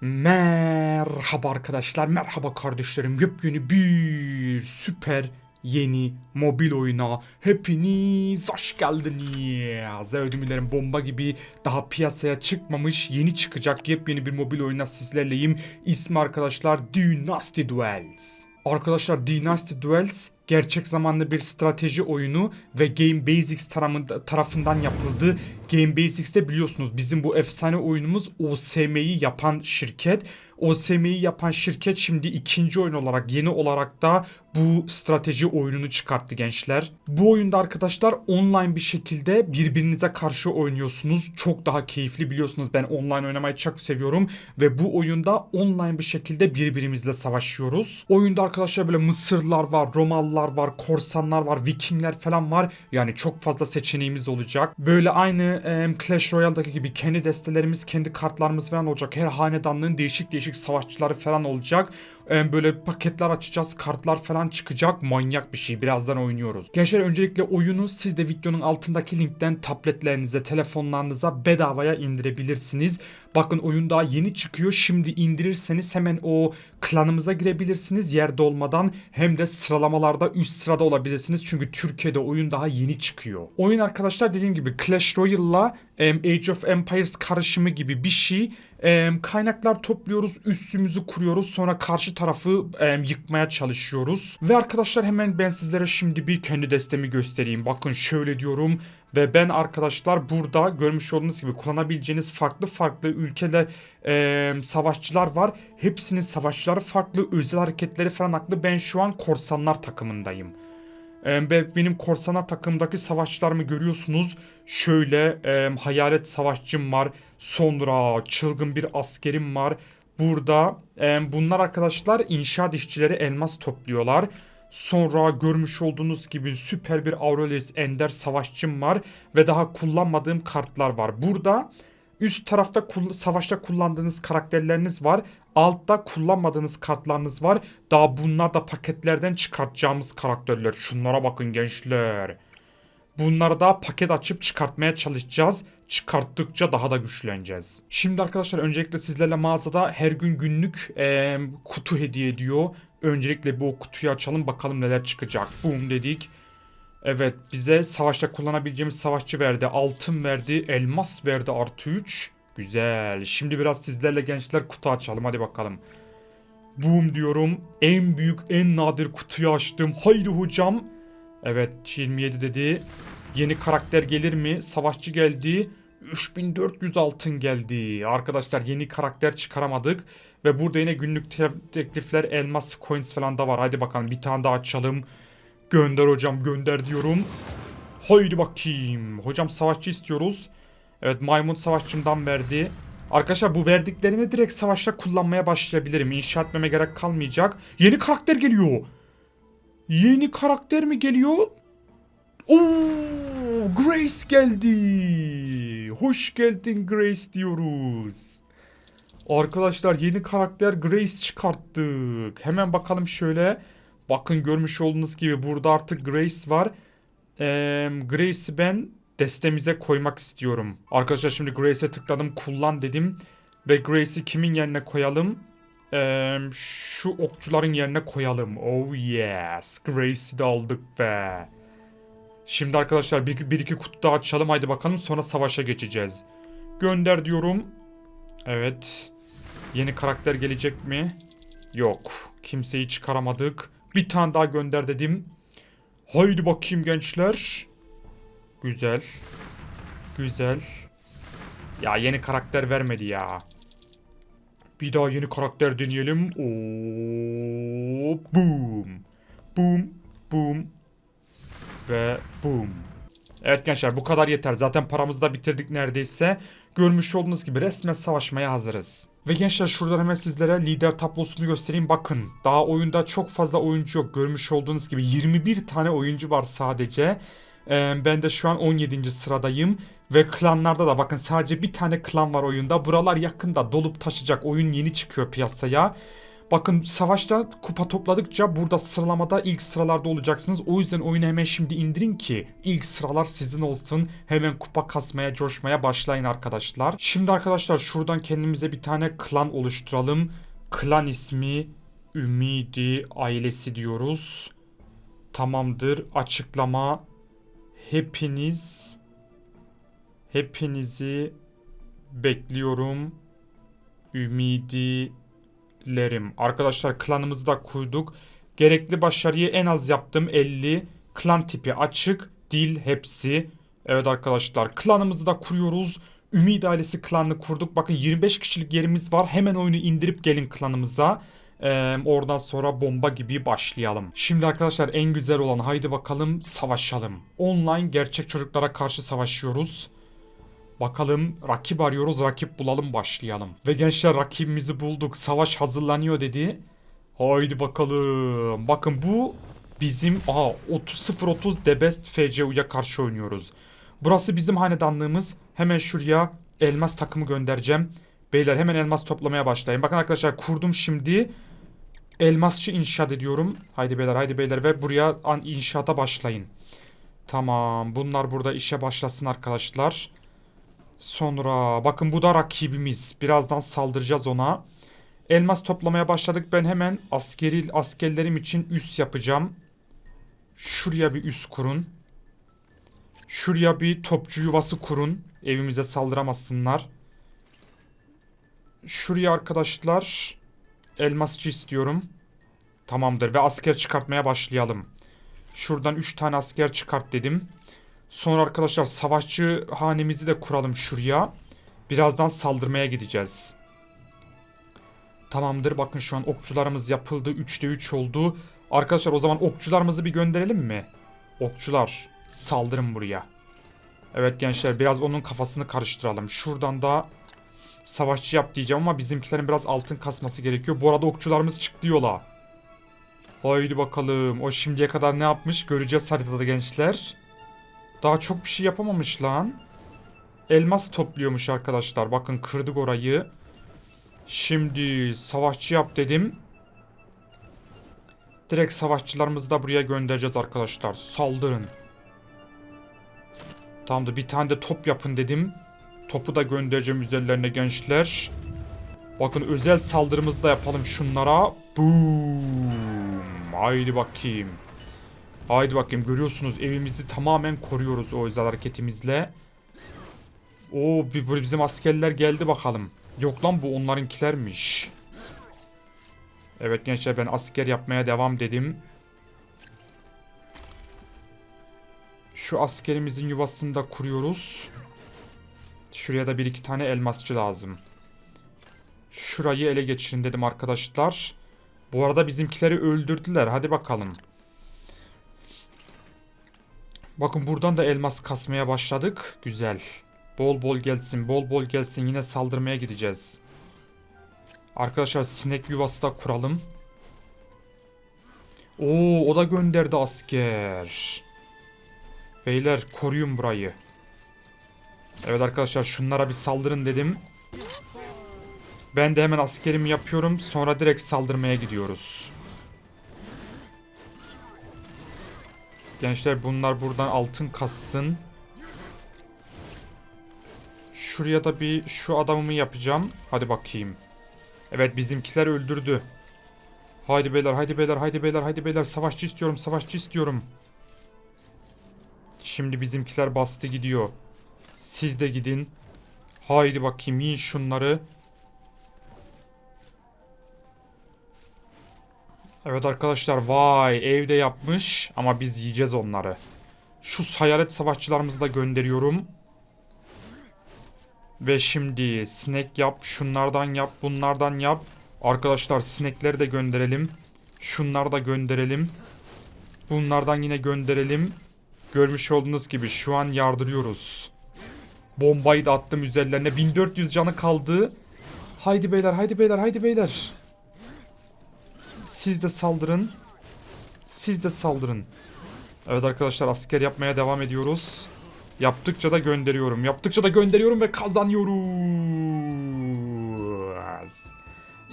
Merhaba arkadaşlar, merhaba kardeşlerim. Yepyeni bir süper yeni mobil oyuna hepiniz hoş geldiniz. Ödümlerim bomba gibi daha piyasaya çıkmamış yeni çıkacak yepyeni bir mobil oyuna sizlerleyim. İsmi arkadaşlar Dynasty Duels. Arkadaşlar Dynasty Duels gerçek zamanlı bir strateji oyunu ve Game Basics tarafında- tarafından yapıldı. Game Basics'te biliyorsunuz bizim bu efsane oyunumuz OSM'yi yapan şirket. OSM'yi yapan şirket şimdi ikinci oyun olarak yeni olarak da bu strateji oyununu çıkarttı gençler. Bu oyunda arkadaşlar online bir şekilde birbirinize karşı oynuyorsunuz. Çok daha keyifli biliyorsunuz ben online oynamayı çok seviyorum ve bu oyunda online bir şekilde birbirimizle savaşıyoruz. Oyunda arkadaşlar böyle Mısırlar var, Romalılar var, korsanlar var, Vikingler falan var. Yani çok fazla seçeneğimiz olacak. Böyle aynı em, Clash Royale'daki gibi kendi destelerimiz, kendi kartlarımız falan olacak. Her hanedanlığın değişik değişik savaşçıları falan olacak. Böyle paketler açacağız, kartlar falan çıkacak. Manyak bir şey. Birazdan oynuyoruz. Gençler öncelikle oyunu siz de videonun altındaki linkten tabletlerinize, telefonlarınıza bedavaya indirebilirsiniz. Bakın oyun daha yeni çıkıyor. Şimdi indirirseniz hemen o klanımıza girebilirsiniz yerde olmadan. Hem de sıralamalarda üst sırada olabilirsiniz. Çünkü Türkiye'de oyun daha yeni çıkıyor. Oyun arkadaşlar dediğim gibi Clash Royale'la Age of Empires karışımı gibi bir şey. Em, kaynaklar topluyoruz, üstümüzü kuruyoruz. Sonra karşı tarafı em, yıkmaya çalışıyoruz. Ve arkadaşlar hemen ben sizlere şimdi bir kendi destemi göstereyim. Bakın şöyle diyorum. Ve ben arkadaşlar burada görmüş olduğunuz gibi kullanabileceğiniz farklı farklı ülkeler em, savaşçılar var. Hepsinin savaşçıları farklı, özel hareketleri falan haklı. Ben şu an korsanlar takımındayım. Ve benim korsanlar takımdaki savaşçılarımı görüyorsunuz. Şöyle em, hayalet savaşçım var. Sonra çılgın bir askerim var. Burada em, bunlar arkadaşlar inşaat işçileri elmas topluyorlar. Sonra görmüş olduğunuz gibi süper bir Aurelius Ender savaşçım var. Ve daha kullanmadığım kartlar var. Burada üst tarafta savaşta kullandığınız karakterleriniz var. Altta kullanmadığınız kartlarınız var. Daha bunlar da paketlerden çıkartacağımız karakterler. Şunlara bakın gençler. Bunları da paket açıp çıkartmaya çalışacağız. Çıkarttıkça daha da güçleneceğiz. Şimdi arkadaşlar öncelikle sizlerle mağazada her gün günlük eee, kutu hediye ediyor. Öncelikle bu kutuyu açalım bakalım neler çıkacak. Boom dedik. Evet bize savaşta kullanabileceğimiz savaşçı verdi. Altın verdi. Elmas verdi artı 3. Güzel. Şimdi biraz sizlerle gençler kutu açalım. Hadi bakalım. Boom diyorum. En büyük en nadir kutuyu açtım. Haydi hocam. Evet 27 dedi. Yeni karakter gelir mi? Savaşçı geldi. 3400 altın geldi. Arkadaşlar yeni karakter çıkaramadık. Ve burada yine günlük te- teklifler, elmas, coins falan da var. Hadi bakalım bir tane daha açalım. Gönder hocam gönder diyorum. Haydi bakayım. Hocam savaşçı istiyoruz. Evet maymun savaşçımdan verdi. Arkadaşlar bu verdiklerini direkt savaşta kullanmaya başlayabilirim. İnşa etmeme gerek kalmayacak. Yeni karakter geliyor. Yeni karakter mi geliyor? Oo, Grace geldi. Hoş geldin Grace diyoruz. Arkadaşlar yeni karakter Grace çıkarttık. Hemen bakalım şöyle. Bakın görmüş olduğunuz gibi burada artık Grace var. Ee, Grace'i ben destemize koymak istiyorum. Arkadaşlar şimdi Grace'e tıkladım kullan dedim. Ve Grace'i kimin yerine koyalım? Ee, şu okçuların yerine koyalım. Oh yes. Grace'i de aldık be. Şimdi arkadaşlar bir, bir iki kutu daha açalım. Haydi bakalım sonra savaşa geçeceğiz. Gönder diyorum. Evet. Yeni karakter gelecek mi? Yok. Kimseyi çıkaramadık. Bir tane daha gönder dedim. Haydi bakayım gençler. Güzel. Güzel. Ya yeni karakter vermedi ya. Bir daha yeni karakter deneyelim. Oo, boom. Boom. Boom. Ve boom. Evet gençler bu kadar yeter. Zaten paramızı da bitirdik neredeyse. Görmüş olduğunuz gibi resmen savaşmaya hazırız. Ve gençler şuradan hemen sizlere lider tablosunu göstereyim. Bakın daha oyunda çok fazla oyuncu yok. Görmüş olduğunuz gibi 21 tane oyuncu var sadece. Ee, ben de şu an 17. sıradayım. Ve klanlarda da bakın sadece bir tane klan var oyunda. Buralar yakında dolup taşacak. Oyun yeni çıkıyor piyasaya. Bakın savaşta kupa topladıkça burada sıralamada ilk sıralarda olacaksınız. O yüzden oyunu hemen şimdi indirin ki ilk sıralar sizin olsun. Hemen kupa kasmaya, coşmaya başlayın arkadaşlar. Şimdi arkadaşlar şuradan kendimize bir tane klan oluşturalım. Klan ismi Ümidi ailesi diyoruz. Tamamdır. Açıklama. Hepiniz hepinizi bekliyorum. Ümidilerim. Arkadaşlar klanımızı da kurduk. Gerekli başarıyı en az yaptım 50. Klan tipi açık. Dil hepsi. Evet arkadaşlar klanımızı da kuruyoruz. Ümid ailesi klanını kurduk. Bakın 25 kişilik yerimiz var. Hemen oyunu indirip gelin klanımıza. Ee, oradan sonra bomba gibi başlayalım. Şimdi arkadaşlar en güzel olan haydi bakalım savaşalım. Online gerçek çocuklara karşı savaşıyoruz. Bakalım rakip arıyoruz rakip bulalım başlayalım. Ve gençler rakibimizi bulduk savaş hazırlanıyor dedi. Haydi bakalım. Bakın bu bizim aha 30 030 The Best FCU'ya karşı oynuyoruz. Burası bizim hanedanlığımız. Hemen şuraya elmas takımı göndereceğim. Beyler hemen elmas toplamaya başlayın. Bakın arkadaşlar kurdum şimdi. Elmasçı inşaat ediyorum. Haydi beyler haydi beyler ve buraya an inşaata başlayın. Tamam bunlar burada işe başlasın arkadaşlar. Sonra bakın bu da rakibimiz. Birazdan saldıracağız ona. Elmas toplamaya başladık. Ben hemen askeri askerlerim için üs yapacağım. Şuraya bir üs kurun. Şuraya bir topçu yuvası kurun. Evimize saldıramasınlar. Şuraya arkadaşlar elmasçı istiyorum. Tamamdır ve asker çıkartmaya başlayalım. Şuradan 3 tane asker çıkart dedim. Sonra arkadaşlar savaşçı hanemizi de kuralım şuraya. Birazdan saldırmaya gideceğiz. Tamamdır bakın şu an okçularımız yapıldı. 3'te 3 oldu. Arkadaşlar o zaman okçularımızı bir gönderelim mi? Okçular saldırın buraya. Evet gençler biraz onun kafasını karıştıralım. Şuradan da savaşçı yap diyeceğim ama bizimkilerin biraz altın kasması gerekiyor. Bu arada okçularımız çıktı yola. Haydi bakalım. O şimdiye kadar ne yapmış göreceğiz haritada gençler. Daha çok bir şey yapamamış lan. Elmas topluyormuş arkadaşlar. Bakın kırdık orayı. Şimdi savaşçı yap dedim. Direkt savaşçılarımızı da buraya göndereceğiz arkadaşlar. Saldırın. Tamamdır bir tane de top yapın dedim. Topu da göndereceğim üzerlerine gençler. Bakın özel saldırımızı da yapalım şunlara. Boom. Haydi bakayım. Haydi bakayım görüyorsunuz evimizi tamamen koruyoruz o özel hareketimizle. Oo bizim askerler geldi bakalım. Yok lan bu onlarınkilermiş. Evet gençler ben asker yapmaya devam dedim. Şu askerimizin yuvasını da kuruyoruz. Şuraya da bir iki tane elmasçı lazım. Şurayı ele geçirin dedim arkadaşlar. Bu arada bizimkileri öldürdüler. Hadi bakalım. Bakın buradan da elmas kasmaya başladık. Güzel. Bol bol gelsin, bol bol gelsin. Yine saldırmaya gideceğiz. Arkadaşlar sinek yuvası da kuralım. Oo, o da gönderdi asker. Beyler koruyun burayı. Evet arkadaşlar şunlara bir saldırın dedim. Ben de hemen askerimi yapıyorum. Sonra direkt saldırmaya gidiyoruz. Gençler bunlar buradan altın kassın. Şuraya da bir şu adamımı yapacağım. Hadi bakayım. Evet bizimkiler öldürdü. Haydi beyler haydi beyler haydi beyler haydi beyler savaşçı istiyorum savaşçı istiyorum. Şimdi bizimkiler bastı gidiyor. Siz de gidin. Haydi bakayım yiyin şunları. Evet arkadaşlar vay evde yapmış ama biz yiyeceğiz onları. Şu hayalet savaşçılarımızı da gönderiyorum. Ve şimdi sinek yap, şunlardan yap, bunlardan yap. Arkadaşlar sinekleri de gönderelim. Şunları da gönderelim. Bunlardan yine gönderelim. Görmüş olduğunuz gibi şu an yardırıyoruz. Bombayı da attım üzerlerine. 1400 canı kaldı. Haydi beyler, haydi beyler, haydi beyler. Siz de saldırın. Siz de saldırın. Evet arkadaşlar asker yapmaya devam ediyoruz. Yaptıkça da gönderiyorum. Yaptıkça da gönderiyorum ve kazanıyoruz.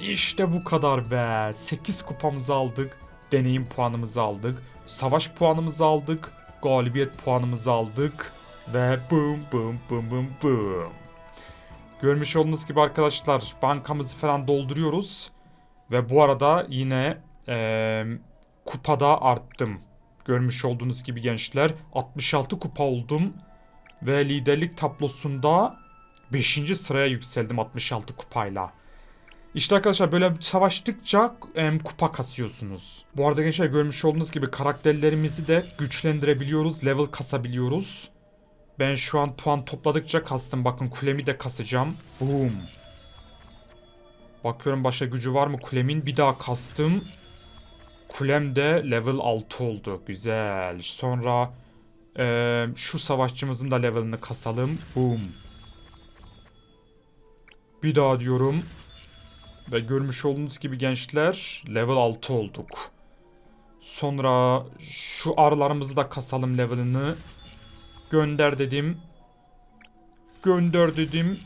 İşte bu kadar be. 8 kupamızı aldık. Deneyim puanımızı aldık. Savaş puanımızı aldık. Galibiyet puanımızı aldık. Ve boom boom boom boom boom. Görmüş olduğunuz gibi arkadaşlar bankamızı falan dolduruyoruz. Ve bu arada yine eee, kupada arttım. Görmüş olduğunuz gibi gençler 66 kupa oldum. Ve liderlik tablosunda 5. sıraya yükseldim 66 kupayla. İşte arkadaşlar böyle savaştıkça em, kupa kasıyorsunuz. Bu arada gençler görmüş olduğunuz gibi karakterlerimizi de güçlendirebiliyoruz. Level kasabiliyoruz. Ben şu an puan topladıkça kastım. Bakın kulemi de kasacağım. Boom. Bakıyorum başka gücü var mı kulemin. Bir daha kastım. Kulem de level 6 oldu. Güzel. Sonra eee, şu savaşçımızın da levelini kasalım. Boom. Bir daha diyorum. Ve görmüş olduğunuz gibi gençler level 6 olduk. Sonra şu arılarımızı da kasalım levelini. Gönder dedim. Gönder dedim.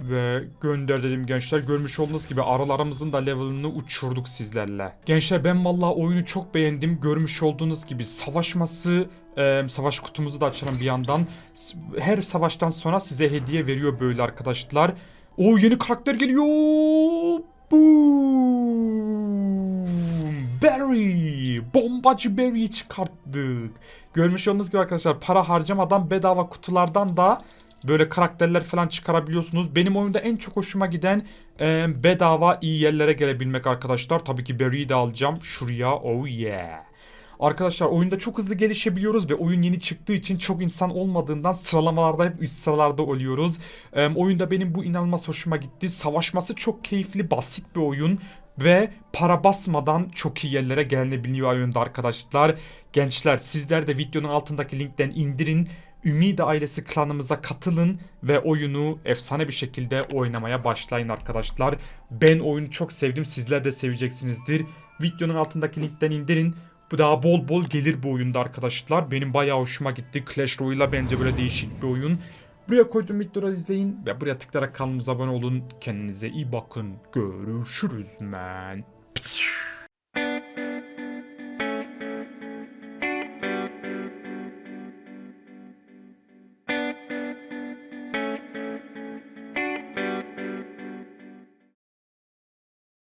Ve gönder dedim gençler. Görmüş olduğunuz gibi arılarımızın da levelini uçurduk sizlerle. Gençler ben vallahi oyunu çok beğendim. Görmüş olduğunuz gibi savaşması, e, savaş kutumuzu da açalım bir yandan. Her savaştan sonra size hediye veriyor böyle arkadaşlar. O yeni karakter geliyor. Boom. Barry. Bombacı Barry'i çıkarttık. Görmüş olduğunuz gibi arkadaşlar para harcamadan bedava kutulardan da böyle karakterler falan çıkarabiliyorsunuz. Benim oyunda en çok hoşuma giden e, bedava iyi yerlere gelebilmek arkadaşlar. Tabii ki Barry'i de alacağım. Şuraya oh yeah. Arkadaşlar oyunda çok hızlı gelişebiliyoruz ve oyun yeni çıktığı için çok insan olmadığından sıralamalarda hep üst sıralarda oluyoruz. Ee, oyunda benim bu inanılmaz hoşuma gitti. Savaşması çok keyifli, basit bir oyun ve para basmadan çok iyi yerlere gelinebiliyor oyunda arkadaşlar. Gençler sizler de videonun altındaki linkten indirin. Ümidi ailesi klanımıza katılın ve oyunu efsane bir şekilde oynamaya başlayın arkadaşlar. Ben oyunu çok sevdim. Sizler de seveceksinizdir. Videonun altındaki linkten indirin. Daha bol bol gelir bu oyunda arkadaşlar. Benim bayağı hoşuma gitti. Clash Royale bence böyle değişik bir oyun. Buraya koyduğum videoları izleyin ve buraya tıklayarak kanalımıza abone olun. Kendinize iyi bakın. Görüşürüz men.